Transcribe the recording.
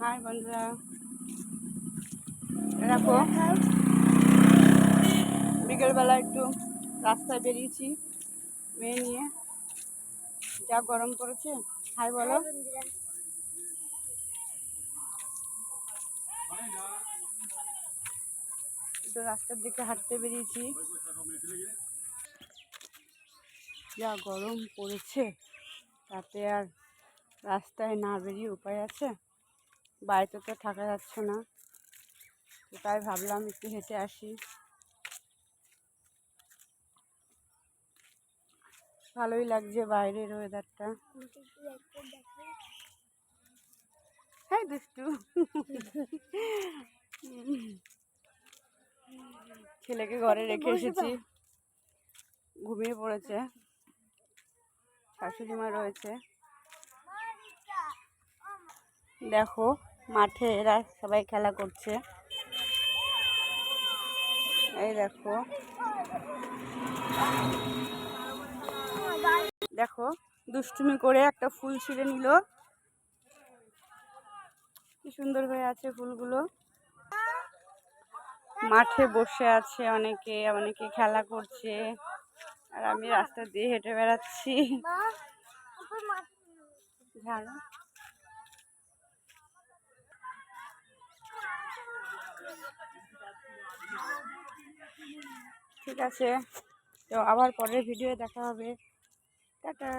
High বন্ধুরা। দেখো, বিকেলবেলা একটু রাস্তায় বেরিয়েছি, মেয়ে নিয়ে। যা গরম পড়েছে, হাই বলো। একটু রাস্তার দিকে হাঁটতে বেরিয়েছি। যা গরম পড়েছে, তাতে আর রাস্তায় না বেরিয়ে উপায় আছে। বাড়িতে তো থাকা যাচ্ছে না। তাই ভাবলাম একটু হেঁটে আসি। ভালোই লাগছে বাইরের ওয়েদারটা হ্যাঁ দুষ্টু। ছেলেকে ঘরে রেখে এসেছি। ঘুমিয়ে পড়েছে। শাশুড়ি মা রয়েছে। দেখো মাঠে এরা সবাই খেলা করছে। এই দেখো। দেখো দুষ্টুমি করে একটা ফুল ছিঁড়ে নিল। কি সুন্দর হয়ে আছে ফুলগুলো। মাঠে বসে আছে অনেকে অনেকে খেলা করছে। আর আমি রাস্তা দিয়ে হেঁটে বেড়াচ্ছি। ঝাড়ু। ঠিক আছে। তো আবার পরের ভিডিও দেখা হবে। টাটা।